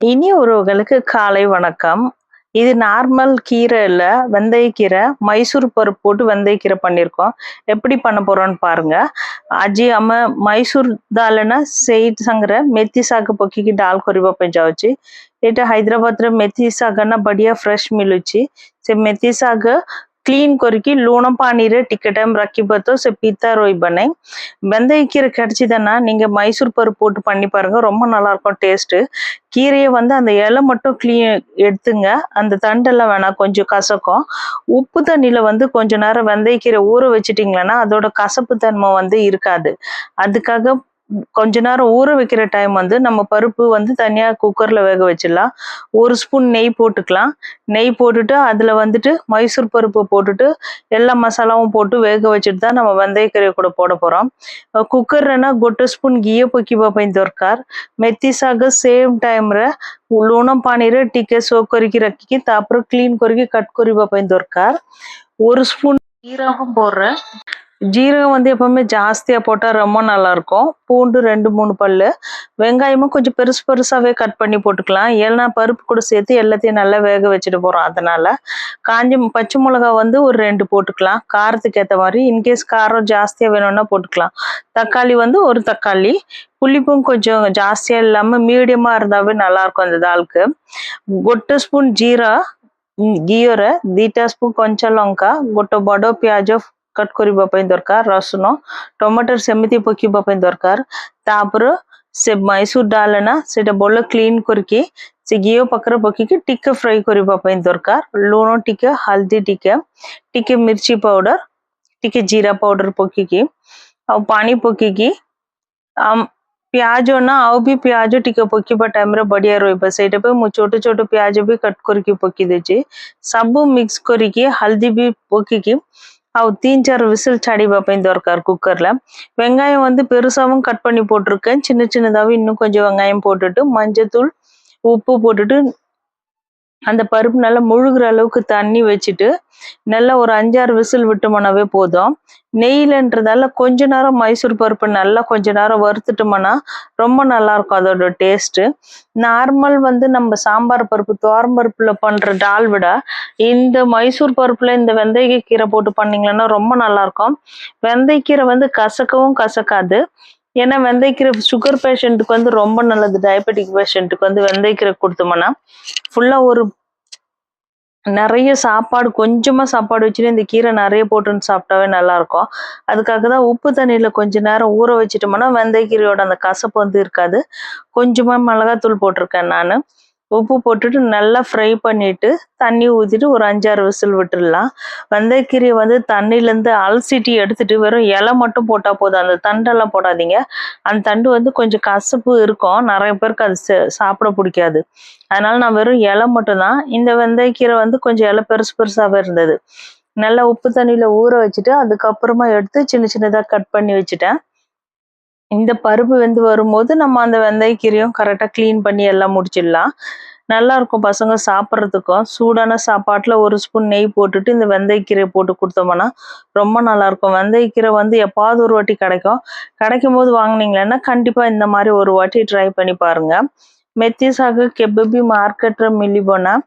இனி உறவுகளுக்கு காலை வணக்கம் இது நார்மல் கீரை இல்ல வெந்தயக்கீரை மைசூர் பருப்பு போட்டு வெந்தயக்கீரை பண்ணியிருக்கோம் எப்படி பண்ண போறோம்னு பாருங்க ଆଜି ଆମେ ମୈସୁର ଡାଲ ନା ସେଇ ସାଙ୍ଗରେ ମେଥି ଶାଗ ପକେଇକି ଡାଲ କରିବା ପାଇଁ ଯାଉଛି ଏଇଟା ହାଇଦ୍ରାବାଦରେ ମେଥି ଶାଗ ନା ବଢିଆ ଫ୍ରେଶ ମିଳୁଛି ସେ ମେଥି ଶାଗ କ୍ଲିନ୍ କରିକି ଲୁଣ ପାଣିରେ ଟିକେ டைம் ରଖିବ ତ ସେ ପିତା ରହିବ ନାହିଁ வெந்தயக்கீரை கிடைச்சிதுன்னா நீங்க மைசூர் பருப்பு போட்டு பண்ணி பாருங்க ரொம்ப நல்லா இருக்கும் டேஸ்ட் கீரையை வந்து அந்த இலை மட்டும் க்ளீன் எடுத்துங்க அந்த தண்டெல்லாம் வேணாம் கொஞ்சம் கசக்கும் உப்பு தண்ணியில வந்து கொஞ்ச நேரம் வெந்தயக்கீரை ஊற வச்சிட்டிங்களன்னா அதோட கசப்பு தன்மை வந்து இருக்காது அதுக்காக கொஞ்ச நேரம் ஊற வைக்கிற டைம் வந்து நம்ம பருப்பு வந்து தனியாக குக்கரில் வேக வச்சிடலாம். ஒரு ஸ்பூன் நெய் போட்டுக்கலாம். நெய் போட்டுட்டு அதில் வந்துட்டு மைசூர் பருப்பு போட்டுட்டு எல்லா மசாலாவும் போட்டு வேக வச்சுட்டு தான் நம்ம வெந்தயக்கறியை கூட போட போகிறோம் ಕುಕ್ಕರ್ನ ಗೊಟ್ಟು ಸ್ಪೂನ್ ಗಿಯ ಪಕ್ಕಿವ ಪೈನ್ ದೊರ್ಕಾರ್ ಮೆತ್ತಿಸಾಗ சேம் டைமில் ಲೋಣ ಪಾಣಿರೆ ಟಿಕೆ ಸೋಪ್ ಕೊರಿಕಿ ರಕ್ಕಿಕಿ ತಾಪರ ಕ್ಲೀನ್ ಕೊರಿಕಿ ಕಟ್ ಕೊರಿವ ಪೈನ್ ದೊರ್ಕಾರ್ ಒಂದು ಸ್ಪೂನ್ ಜೀರಾಗಂ போடுறேன். ஜீரகம் வந்து எப்பவுமே ஜாஸ்தியாக போட்டால் ரொம்ப நல்லாயிருக்கும். பூண்டு ரெண்டு மூணு பல் வெங்காயமும் கொஞ்சம் பெருசு பெருசாகவே கட் பண்ணி போட்டுக்கலாம். ஏன்னா பருப்பு கூட சேர்த்து எல்லாத்தையும் நல்லா வேக வச்சுட்டு போகிறோம் அதனால் காஞ்சி பச்சை மிளகா வந்து ஒரு ரெண்டு போட்டுக்கலாம். காரத்துக்கு ஏற்ற மாதிரி இன்கேஸ் காரம் ஜாஸ்தியாக வேணும்னா போட்டுக்கலாம். தக்காளி வந்து ஒரு தக்காளி. புளிப்பும் கொஞ்சம் ஜாஸ்தியாக இல்லாமல் மீடியமாக இருந்தாவே நல்லாயிருக்கும் அந்த தாளுக்கு. ஒட்டு ஸ்பூன் ஜீரா கீயரை தீட்டா ஸ்பூன் கொஞ்சம் లొంక గుట్ట బడో பியாஜோ କଟ୍ କରିବା ପାଇଁ ଦରକାର ରସୁଣ ଟମାଟର ସେମିତି ପକେଇବା ପାଇଁ ଦରକାର ତାପରେ ସେ ମୈସୁର ଡାଲ ନା ସେଇଟା ଭଲ କ୍ଲିନ୍ କରିକି ସେ ଘିଅ ପାଖରେ ପକେଇକି ଟିକେ ଫ୍ରାଏ କରିବା ପାଇଁ ଦରକାର ଲୁଣ ଟିକେ ହଳଦୀ ଟିକେ ଟିକେ ମିର୍ଚି ପାଉଡର ଟିକେ ଜିରା ପାଉଡର ପକେଇକି ଆଉ ପାଣି ପକେଇକି ଆମ୍ ପିଆଜ ନା ଆଉ ବି ପିଆଜ ଟିକେ ପକେଇବା ଟାଇମରେ ବଢିଆ ରହିବ ସେଇଟା ପାଇଁ ମୁଁ ଛୋଟ ଛୋଟ ପିଆଜ ବି କଟ୍ କରିକି ପକେଇ ଦେଇଛି ସବୁ ମିକ୍ସ କରିକି ହଳଦୀ ବି ପକେଇକି அவு தீன் சார் விசில் சாடி பார்ப்பேன் தோர்க்கார் குக்கரில். வெங்காயம் வந்து பெருசாகவும் கட் பண்ணி போட்டிருக்கேன். சின்ன சின்னதாகவும் இன்னும் கொஞ்சம் வெங்காயம் போட்டுட்டு மஞ்சத்தூள் உப்பு போட்டுட்டு அந்த பருப்பு நல்லா முழுகிற அளவுக்கு தண்ணி வச்சுட்டு நல்லா ஒரு அஞ்சாறு விசில் விட்டோம்னாவே போதும். நெய்லன்றதால கொஞ்ச நேரம் மைசூர் பருப்பு நல்லா கொஞ்ச நேரம் வறுத்துட்டோம்னா ரொம்ப நல்லா இருக்கும் அதோட டேஸ்ட்டு நார்மல் வந்து நம்ம சாம்பார் பருப்பு துவரம் பருப்புல பண்ற டால் விட இந்த மைசூர் பருப்புல இந்த வெந்தய கீரை போட்டு பண்ணீங்கன்னா ரொம்ப நல்லா இருக்கும் வெந்தயக்கீரை வந்து கசக்கவும் கசக்காது. ஏன்னா வெந்தயக்கீரை சுகர் பேஷண்ட்டுக்கு வந்து ரொம்ப நல்லது. டயபெட்டிக் பேஷண்ட்டுக்கு வந்து வெந்தயக்கீரை கொடுத்தோம்னா ஃபுல்லா ஒரு நிறைய சாப்பாடு கொஞ்சமா சாப்பாடு வச்சுட்டு இந்த கீரை நிறைய போட்டுன்னு சாப்பிட்டாவே நல்லா இருக்கும் அதுக்காக தான் உப்பு தண்ணியில கொஞ்ச நேரம் ஊற வச்சுட்டோம்னா வெந்தயக்கீரையோட அந்த கசப்பு வந்து இருக்காது. கொஞ்சமா மிளகாத்தூள் போட்டிருக்கேன் நான். உப்பு போட்டுட்டு நல்லா ஃப்ரை பண்ணிட்டு தண்ணி ஊற்றிட்டு ஒரு அஞ்சாறு விசில் விட்டுடலாம். வெந்தயக்கீரையை வந்து தண்ணியிலேருந்து அலசிட்டு எடுத்துட்டு வெறும் இலை மட்டும் போட்டால் போதும். அந்த தண்டெல்லாம் போடாதீங்க. அந்த தண்டு வந்து கொஞ்சம் கசப்பு இருக்கும். நிறைய பேருக்கு அது சாப்பிட பிடிக்காது. அதனால நான் வெறும் இலை மட்டும்தான். இந்த வெந்தயக்கீரை வந்து கொஞ்சம் இலை பெருசு பெருசாகவே இருந்தது. நல்லா உப்பு தண்ணியில் ஊற வச்சுட்டு அதுக்கப்புறமா எடுத்து சின்ன சின்னதாக கட் பண்ணி வச்சுட்டேன். இந்த பருப்பு வெந்து வரும்போது நம்ம அந்த வெந்தயக்கீரையும் கரெக்டாக க்ளீன் பண்ணி எல்லாம் முடிச்சிடலாம். நல்லா இருக்கும் பசங்க சாப்பிட்றதுக்கும். சூடான சாப்பாட்டில் ஒரு ஸ்பூன் நெய் போட்டுட்டு இந்த வெந்தயக்கீரை போட்டு கொடுத்தோம்னா ரொம்ப நல்லாயிருக்கும். வெந்தயக்கீரை வந்து எப்பாவது ஒரு வாட்டி கிடைக்கும். கிடைக்கும் போது வாங்கினீங்களன்னா கண்டிப்பாக இந்த மாதிரி ஒரு வாட்டி ட்ரை பண்ணி பாருங்கள் மெத்தி சாகு கெபபி மார்க்கெட்டில் மில்லி போனால்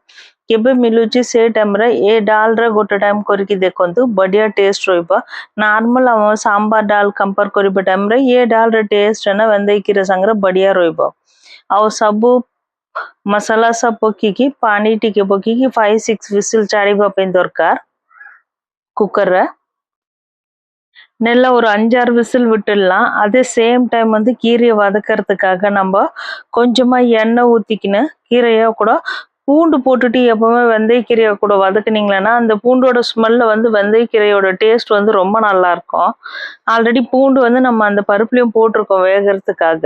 କେବେ ମିଳୁଛି ସେ ଟାଇମରେ ଏ ଡାଲରେ ଗୋଟେ ଟାଇମ କରିକି ଦେଖନ୍ତୁ ବଢିଆ ଟେଷ୍ଟ ରହିବ ନର୍ମାଲ ଆମ ସାମ୍ବାର ଡାଲ କମ୍ପେୟାର କରିବା ଟାଇମରେ ଏ ଡାଲର ଟେଷ୍ଟ ନା வெந்தயக்கீரை ସାଙ୍ଗରେ ବଢିଆ ରହିବ ଆଉ ସବୁ ମସଲା ସବୁ ପକେଇକି ପାଣି ଟିକେ ପକେଇକି ଫାଇଭ ସିକ୍ସ விசில் ଛାଡ଼ିବା ପାଇଁ ଦରକାର କୁକରରେ நல்லா ஒரு அஞ்சாறு விசில் விட்டுடலாம் அதே சேம் டைம் வந்து கீரையை வதக்கறதுக்காக நம்ம கொஞ்சமா எண்ணெய் ஊத்திக்கின்னு கீரையை கூட பூண்டு போட்டுட்டு எப்பவுமே வெந்தயக்கீரையை கூட வதக்குனீங்களேன்னா அந்த பூண்டோட ஸ்மெல்ல வந்து வெந்தயக்கீரையோட டேஸ்ட் வந்து ரொம்ப நல்லா இருக்கும். ஆல்ரெடி பூண்டு வந்து நம்ம அந்த பருப்புலையும் போட்டிருக்கோம் வேகிறதுக்காக.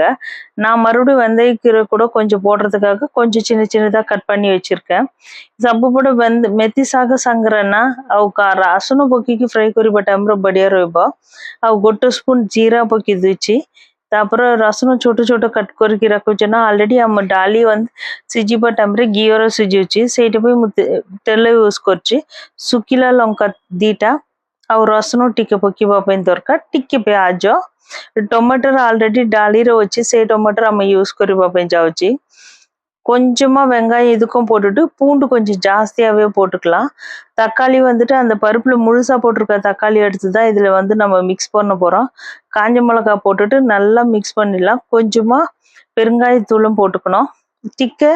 நான் மறுபடியும் வெந்தயக்கீரை கூட கொஞ்சம் போடுறதுக்காக கொஞ்சம் சின்ன சின்னதாக கட் பண்ணி வச்சிருக்கேன். சப்பு போட ಬಂದ್ ಮೆತ್ತಿ ಸಾಗ ಸಂಗ್ರಹನ ಅವಕ್ಕೆ ரசனம் பொக்கிக்கு ஃப்ரை ಕೊರಿ ಬಟ್ ಅಂಬ್ರ ಬಡಿಯರು கொட்டு ஸ்பூன் ஜீரா பொக்கி ಜೀರಾ ಅಪರ ರಸನು ಚೋಟ ಚೋಟ ಕಟ್ ಕೊರಿಕಿ ರಖುಚನ ಆಲ್ರೆಡಿ ಅಮ್ಮ ಡಾಲಿ ಒಂದ್ ಸಿಜಿ ಬಟ್ಟಂಬ್ರೆ ಗೀಯರ ಸಿಜಿಯುಚಿ ಸೇಟ ಪೋಯಿ ಮುತ್ತೆ ತೆಲ್ಲ ಯೂಸ್ ಕೊರ್ಚಿ ಸುಕಿಲ ಲಂಕ ದೀಟ ଆଉ ରସୁଣ ଟିକେ ପକେଇବା ପାଇଁ ଦରକାର ଟିକେ ପିଆଜ ଟମାଟର ଅଲରେଡି ଡାଲିରେ ଅଛି ସେଇ ଟମାଟର ଆମେ ୟୁଜ୍ କରିବା ପାଇଁ ଯାଉଛି கொஞ்சமாக வெங்காயம் இதுக்கும் போட்டுட்டு பூண்டு கொஞ்சம் ஜாஸ்தியாகவே போட்டுக்கலாம் தக்காளி வந்துட்டு அந்த பருப்பில் முழுசாக போட்டிருக்க தக்காளி எடுத்து தான் இதில் வந்து நம்ம மிக்ஸ் பண்ண போகிறோம் காஞ்ச மிளகா போட்டுட்டு நல்லா மிக்ஸ் பண்ணிடலாம் கொஞ்சமாக பெருங்காயத்தூளும் போட்டுக்கணும் ଟିକେ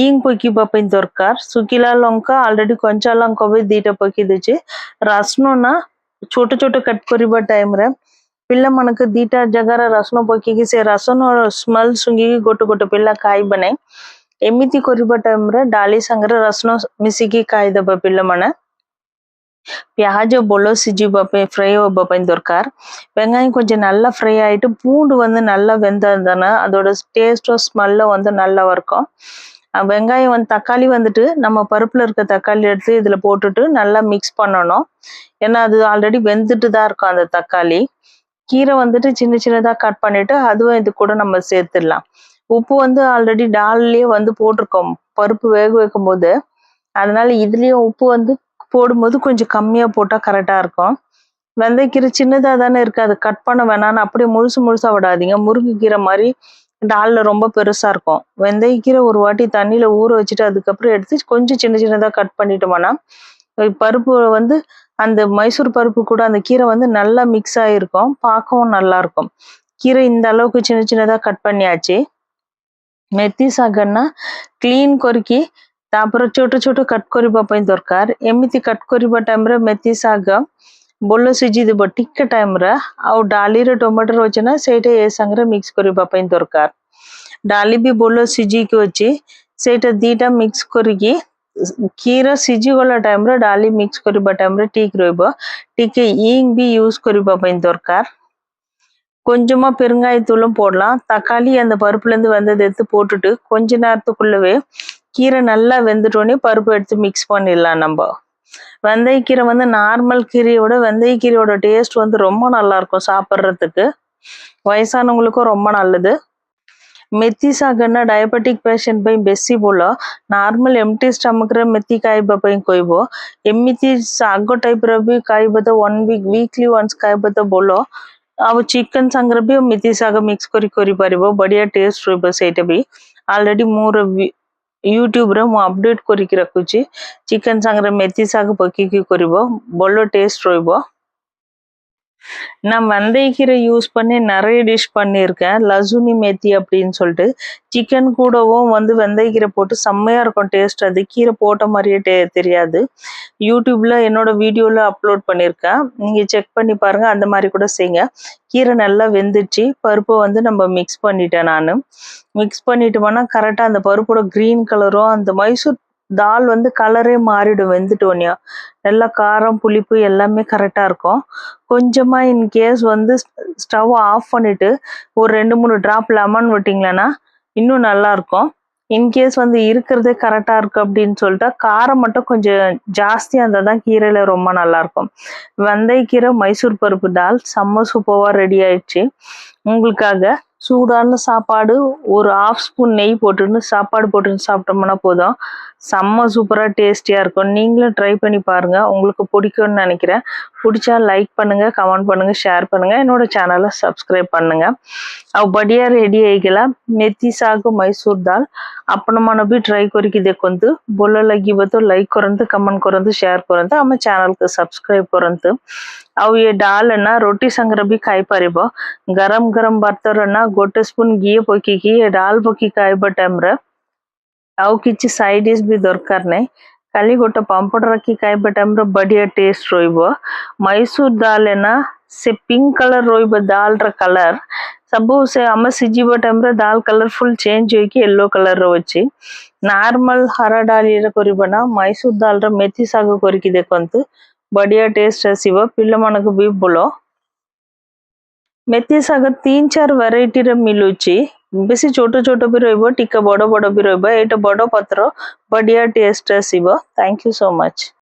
ଇଂ ପକେଇବା ପାଇଁ ଦରକାର ଶୁଖିଲା ଲଙ୍କା ଅଲରେଡି କଞ୍ଚା ଲଙ୍କା ବି ଦିଟା ପକେଇ ଦେଇଛି ରସୁଣ ନା ଛୋଟ ଛୋଟ କଟ୍ କରିବା ଟାଇମରେ ପିଲାମାନଙ୍କୁ ଦିଟା ଜାଗାରେ ରସୁଣ ପକେଇକି ସେ ରସୁଣ ସ୍ମେଲ ଶୁଙ୍ଗିକି ଗୋଟେ ଗୋଟେ ପିଲା ଖାଇବେ ନାହିଁ ଏମିତି କରିବା ଟାଇମରେ ଡାଲି ସାଙ୍ଗରେ ରସୁଣ ମିଶିକି ଖାଇଦେବେ ପିଲାମାନେ பியாஜ பொல்லோ சிஜிபா ஃப்ரை வைப்பேன் தர்க்கார் வெங்காயம் கொஞ்சம் நல்லா ஃப்ரை ஆகிட்டு பூண்டு வந்து நல்லா வெந்ததுதானே அதோட டேஸ்ட்டோ ஸ்மெல்லோ வந்து நல்லா இருக்கும் வெங்காயம் வந்து தக்காளி வந்துட்டு நம்ம பருப்பில் இருக்க தக்காளி எடுத்து இதில் போட்டுட்டு நல்லா மிக்ஸ் பண்ணணும் ஏன்னா அது ஆல்ரெடி வெந்துட்டு தான் இருக்கும் அந்த தக்காளி கீரை வந்துட்டு சின்ன சின்னதாக கட் பண்ணிட்டு அதுவும் இது கூட நம்ம சேர்த்துடலாம் உப்பு வந்து ஆல்ரெடி டால்லேயே வந்து போட்டிருக்கோம். பருப்பு வேக வைக்கும் போது அதனால இதுலேயும் உப்பு வந்து போடும்போது கொஞ்சம் கம்மியாக போட்டால் கரெக்டாக இருக்கும். வெந்தயக்கீரை சின்னதாக தானே இருக்குது அது கட் பண்ண வேணாம்னு அப்படியே முழுசு முழுசாக விடாதீங்க. முருங்கைக்கீரை மாதிரி டாலில் ரொம்ப பெருசாக இருக்கும். வெந்தயக்கீரை ஒரு வாட்டி தண்ணியில் ஊற வச்சுட்டு அதுக்கப்புறம் எடுத்து கொஞ்சம் சின்ன சின்னதாக கட் பண்ணிட்டோம்னா பருப்பு வந்து அந்த மைசூர் பருப்பு கூட அந்த கீரை வந்து நல்லா மிக்ஸ் ஆகிருக்கும் பார்க்கவும் நல்லா இருக்கும். கீரை இந்த அளவுக்கு சின்ன சின்னதாக கட் பண்ணியாச்சு. ମେଥି ଶାଗନା କ୍ଲିନ୍ କରିକି ତାପରେ ଛୋଟ ଛୋଟ କାଟ୍ କରିବା ପାଇଁ ଦରକାର ଏମିତି କାଟ୍ କରିବା ଟାଇମ୍ରେ ମେଥି ଶାଗ ବୋଲ ସିଝି ଦେବ ଟିକେ ଟାଇମ୍ରେ ଆଉ ଡାଲିରେ ଟମାଟୋ ଅଛି ନା ସେଇଟା ଏ ସାଙ୍ଗରେ ମିକ୍ସ କରିବା ପାଇଁ ଦରକାର ଡାଲି ବି ବୋଲ ସିଝିକି ଅଛି ସେଇଟା ଦୁଇଟା ମିକ୍ସ କରିକି କ୍ଷୀର ସିଝିଗଲା ଟାଇମ୍ରେ ଡାଲି ମିକ୍ସ କରିବା ଟାଇମ୍ରେ ଠିକ୍ ରହିବ ଟିକେ ଇଙ୍ଗ ବି ୟୁଜ୍ କରିବା ପାଇଁ ଦରକାର கொஞ்சமாக பெருங்காயத்தூளும் போடலாம். தக்காளி அந்த பருப்புல இருந்து வந்ததை எடுத்து போட்டுட்டு கொஞ்ச நேரத்துக்குள்ளவே கீரை நல்லா வெந்துட்டோன்னே பருப்பு எடுத்து மிக்ஸ் பண்ணிடலாம் நம்ம. வெந்தயக்கீரை வந்து நார்மல் கீரையோட வெந்தயக்கீரையோட டேஸ்ட் வந்து ரொம்ப நல்லா இருக்கும் சாப்பிட்றதுக்கு. வயசானவங்களுக்கும் ரொம்ப நல்லது. மெத்தி சாகுன்னா டயபெட்டிக் பேஷண்ட் போய் ಬೆಸಿ ಬೋಲ ನಾರ್ಮಲ್ ಎಂಟಿ ಸ್ಟಮಕ್ರೆ ಮೆತ್ತಿ ಕಾಯಿಬ ಪೈ ಕೊಯ್ಬೋ ಎಮಿತಿ ಸಾಗೋ ಟೈಪ್ರ ಬಿ ಕಾಯಿಬ ಒನ್ ವೀಕ್ ವೀಕ್ಲಿ ಒನ್ಸ್ ಕಾಯಿಬ ಬೋಲ ଆଉ ଚିକେନ୍ ସାଙ୍ଗରେ ବି ମେଥି ଶାଗ ମିକ୍ସ କରି କରିପାରିବ ବଢ଼ିଆ ଟେଷ୍ଟ ରହିବ ସେଇଟା ବି ଅଲରେଡ଼ି ମୋର ୟୁଟ୍ୟୁବରେ ମୁଁ ଅପଡେଟ୍ କରିକି ରଖୁଛି ଚିକେନ୍ ସାଙ୍ଗରେ ମେଥି ଶାଗ ପକେଇକି କରିବ ଭଲ ଟେଷ୍ଟ ରହିବ நான் வெந்தயக்கீரை யூஸ் பண்ணி நிறைய டிஷ் பண்ணியிருக்கேன். லசுனி மேத்தி அப்படின்னு சொல்லிட்டு சிக்கன் கூடவும் வந்து வெந்தயக்கீரை போட்டு செம்மையாக இருக்கும் டேஸ்ட் அது கீரை போட்ட மாதிரியே டே தெரியாது. யூடியூப்பில் என்னோட வீடியோவில் அப்லோட் பண்ணியிருக்கேன். நீங்கள் செக் பண்ணி பாருங்கள் அந்த மாதிரி கூட செய்யுங்க கீரை நல்லா வெந்துச்சு. பருப்பை வந்து நம்ம மிக்ஸ் பண்ணிட்டேன் நான். மிக்ஸ் பண்ணிட்டு போனால் கரெக்டாக அந்த பருப்போட க்ரீன் கலரும் அந்த மைசூர் தால் வந்து கலரே மாறிடும் வெந்துட்டோனியா நல்லா காரம் புளிப்பு எல்லாமே கரெக்டாக இருக்கும். கொஞ்சமாக இன்கேஸ் வந்து ஸ்டவ் ஆஃப் பண்ணிவிட்டு ஒரு ரெண்டு மூணு ட்ராப் லெமன் விட்டிங்களேன்னா இன்னும் நல்லாயிருக்கும் இன்கேஸ் வந்து இருக்கிறதே கரெக்டாக இருக்குது அப்படின்னு சொல்லிட்டு காரம் மட்டும் கொஞ்சம் ஜாஸ்தியாக இருந்தால் தான் கீரையில் ரொம்ப நல்லாயிருக்கும் வெந்தயக்கீரை மைசூர் பருப்பு தால் செம்ம சூப்பராக ரெடி ஆயிடுச்சு. உங்களுக்காக சூடான சாப்பாடு ஒரு ஆஃப் ஸ்பூன் நெய் போட்டுன்னு சாப்பாடு போட்டுன்னு சாப்பிட்டோம்னா போதும். செம்ம சூப்பராக டேஸ்டியாக இருக்கும் நீங்களும் ட்ரை பண்ணி பாருங்கள் உங்களுக்கு பிடிக்கும்னு நினைக்கிறேன் பிடிச்சா லைக் பண்ணுங்கள் கமெண்ட் பண்ணுங்கள் ஷேர் பண்ணுங்கள் என்னோட சேனலை சப்ஸ்கிரைப் பண்ணுங்கள் ಅವು ಬಡಿಯ ರೆಡಿ ಆಗಿಲ್ಲ ಮೆತ್ತಿ ಸಾಗು ಮೈಸೂರ್ ದಾಲ್ ಅಪ್ಪನ ಮನಬಿ ಟ್ರೈ ಕೊರಿಕಿದೆ ಕೊಂದು ಬೊಲ್ಲಲಾಗಿ ಇವತ್ತು ಲೈಕ್ ಕೊರಂತು ಕಮೆಂಟ್ ಕೊರಂತು ಶೇರ್ ಕೊರಂತು ಆಮೇಲೆ ಚಾನಲ್ಗೆ ಸಬ್ಸ್ಕ್ರೈಬ್ ಕೊರಂತು ಅವು ಈ ದಾಲನ್ನ ರೊಟ್ಟಿ ಸಂಗ್ರ ಬಿ ಕಾಯಿ ಪಾರಿಬೋ ಗರಂ ಗರಂ ಬರ್ತಾರನ್ನ ಗೊಟ್ಟೆ ಸ್ಪೂನ್ ಗೀ ಪೊಕ್ಕಿ ಈ ಡಾಲ್ ಪೊಕ್ಕಿ ಕಾಯ್ಬೋ ಟೈಮ್ರ ଖାଇବା ଟାଇମ୍ରେ ଆଉ କିଛି ସାଇଡ୍ ଡିସ୍ ବି ଦରକାର ନାହିଁ ଖାଲି ଗୋଟେ ପାମ୍ପଡ଼ ରଖି ଖାଇବା ଟାଇମ୍ରେ ବଢ଼ିଆ ଟେଷ୍ଟ ରହିବ ମୈସୁର ଦାଲ ନା ସେ ପିଙ୍କ କଲର୍ ରହିବ ଦାଲର କଲର୍ ସବୁ ସେ ଆମେ ସିଝିବା ଟାଇମ୍ରେ ଦାଲ କଲରଫୁଲ୍ ଚେଞ୍ଜ ହେଇକି ୟେଲୋ କଲର୍ର ଅଛି ନର୍ମାଲ ହର ଡାଲିରେ କରିବା ନା ମୈସୁର ଦାଲର ମେଥି ଶାଗ କରିକି ଦେଖନ୍ତୁ ବଢ଼ିଆ ଟେଷ୍ଟ ଆସିବ ପିଲାମାନଙ୍କୁ ବି ଭଲ ମେଥି ଶାଗ ତିନି ଚାରି ଭେରାଇଟିରେ ମିଳୁଛି ବେଶୀ ଛୋଟ ଛୋଟ ବି ରହିବ ଟିକେ ବଡ଼ ବଡ଼ ବି ରହିବ ଏଇଟା ବଡ଼ ପତ୍ର ବଢ଼ିଆ ଟେଷ୍ଟ ଆସିବ। Thank you so much